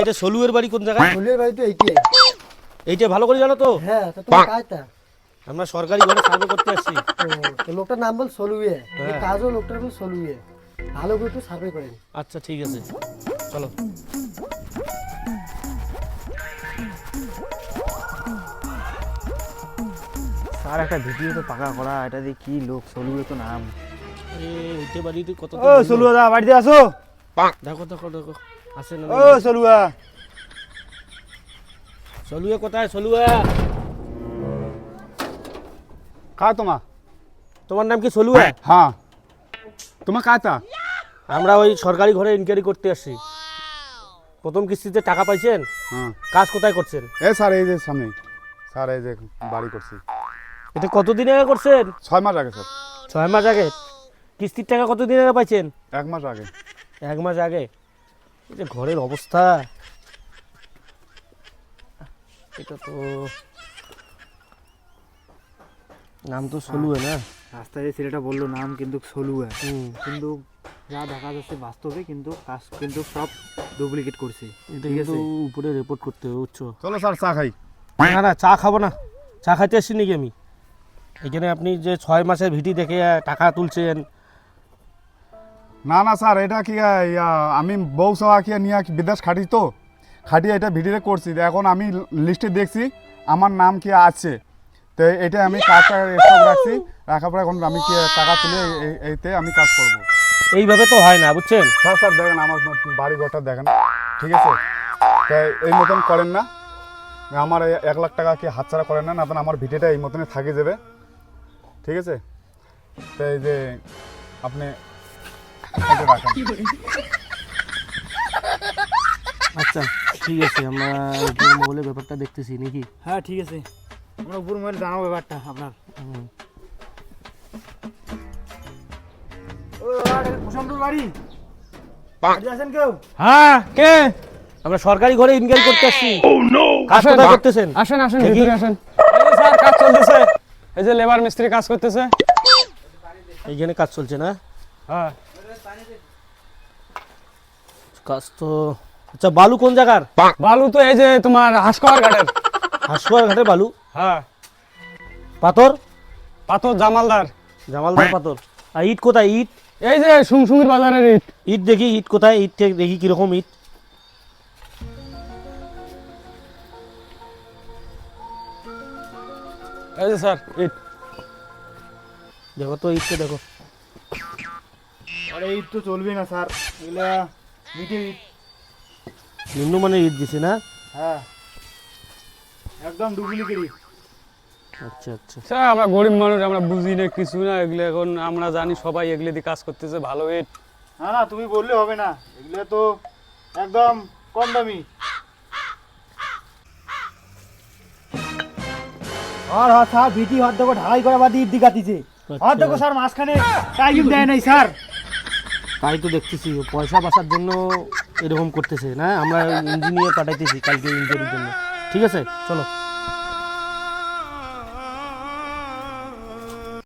এটা সলুয়ের বাড়ি কোন জায়গায়? ফুলের বাড়ি তো এইটি এইটা ভালো করে জানো তো? হ্যাঁ তা তোমার কাজটা? আমরা সরকারি ঘরে সার্ভে করতে আসছি। তো লোকটার নাম বল সলুয়ে। হ্যাঁ। কাজও লোকটার বল সলুয়ে। ভালো করে একটু সার্ভে করেন আচ্ছা ঠিক আছে। চলো। স্যার একটা ভিডিও তো পাকা করা। এটা দিয়ে কি লোক? সলুয়ে তো নাম। আরে বাড়িতে কত ও সলুয়া দা বাড়িতে আসো। দেখো দেখো দেখো। আছে না ও সলুয়া সলুয়া কোথায়? সলুয়া কা তোমা? তোমার নাম কি? সলুয়া হ্যাঁ তোমার কা আমরা ওই সরকারি ঘরে ইনকোয়ারি করতে আসছি। প্রথম কিস্তিতে টাকা পাইছেন? হ্যাঁ কাজ কোথায় করছেন? এ স্যার এই যে সামনে। স্যার এই যে বাড়ি করছি। এটা কতদিন আগে করছেন? ছয় মাস আগে স্যার। ছয় মাস আগে? কিস্তির টাকা কতদিন আগে পাইছেন? এক মাস আগে। এক মাস আগে। এই যে ঘরের অবস্থা। এটা তো নাম তো সলুয়ে না? রাস্তায় যে ছেলেটা বলল নাম কিন্তু সলুয়া। হুম। কিন্তু যা দেখা যাচ্ছে বাস্তবে কিন্তু কাজ কিন্তু সব ডুপ্লিকেট করছে। এটা কিন্তু উপরে রিপোর্ট করতে হবে বুঝছ? চলো স্যার চা খাই। না না চা খাব না। চা খাইতে আসছি নাকি আমি? এখানে আপনি যে ছয় মাসের ভিটি দেখে টাকা তুলছেন না না স্যার এটা কি আমি বউ সহ কি নিয়ে বিদেশ খাটি তো। খাটিয়ে এটা ভিডিওতে করছি। এখন আমি লিস্টে দেখছি আমার নাম কি আছে। তো এটা আমি কাজটা স্টক রাখছি রাখার পরে এখন আমি কি টাকা তুলে এই- এই- এইতে আমি কাজ করব। এইভাবে তো হয় না বুঝছেন? স্যার স্যার দেখেন আমার বাড়ি ঘরটা দেখেন ঠিক আছে? তাই এই মতন করেন না। আমার এই এক লাখ টাকা কি হাতছাড়া করেন না না আমার ভিডিওটা এই মতনই থাকে যাবে। ঠিক আছে? তো এই যে আপনি আচ্ছা ঠিক আছে আমরা উপর ব্যাপারটা দেখতেছি নাকি? হ্যাঁ ঠিক আছে। আমরা উপর মহলে জানাব ব্যাপারটা আপনার। হ্যাঁ কে? আমরা সরকারি ঘরে ইনকোয়ারি করতে আসছি। কাজ আসেন। কোথায় করতেছেন? আসেন আসেন। ভিতরে আসেন। স্যার কাজ চলতেছে। এই যে লেবার মিস্ত্রি কাজ করতেছে। এইখানে কাজ চলছে না? হ্যাঁ। কাজ তো আচ্ছা বালু কোন জায়গার? বালু তো এই যে তোমার হাসকাওয়ার ঘাটের। হাসুয়ার ঘাটে বালু? হ্যাঁ। পাথর? পাথর জামালদার। জামালদার পাথর। আর ইট কোথায়? ইট? এই যে সুংসুঙ্গির বাজারের ইট। ইট দেখি ইট কোথায়? ইট দেখি কীরকম ইট। এই যে স্যার ইট। দেখো তো ইটকে দেখো। আরে ইট তো চলবে না স্যার। এগুলা মিটে ইট নিম্নমানের ইট দিছে না? হ্যাঁ। একদম ডুপ্লিকেট আচ্ছা আচ্ছা। স্যার আমরা গরিব মানুষ আমরা বুঝি না কিছু না এগুলো এখন আমরা জানি সবাই এগুলো দিয়ে কাজ করতেছে ভালো ইট। না না তুমি বললে হবে না। এগুলো তো একদম কম দামি। আর হ্যাঁ স্যার ভিটি হাত দেখো ঢালাই করে বাদি ইট দিকাতিছে হাত দেখো স্যার মাঝখানে টাইম দেয় নাই স্যার। তাই তো দেখতেছি, পয়সা বাসার জন্য এরকম করতেছে, না? আমরা ইঞ্জিনিয়ার পাঠাইতেছি কালকে ইঞ্জিনিয়ারের জন্য। ঠিক আছে? চলো।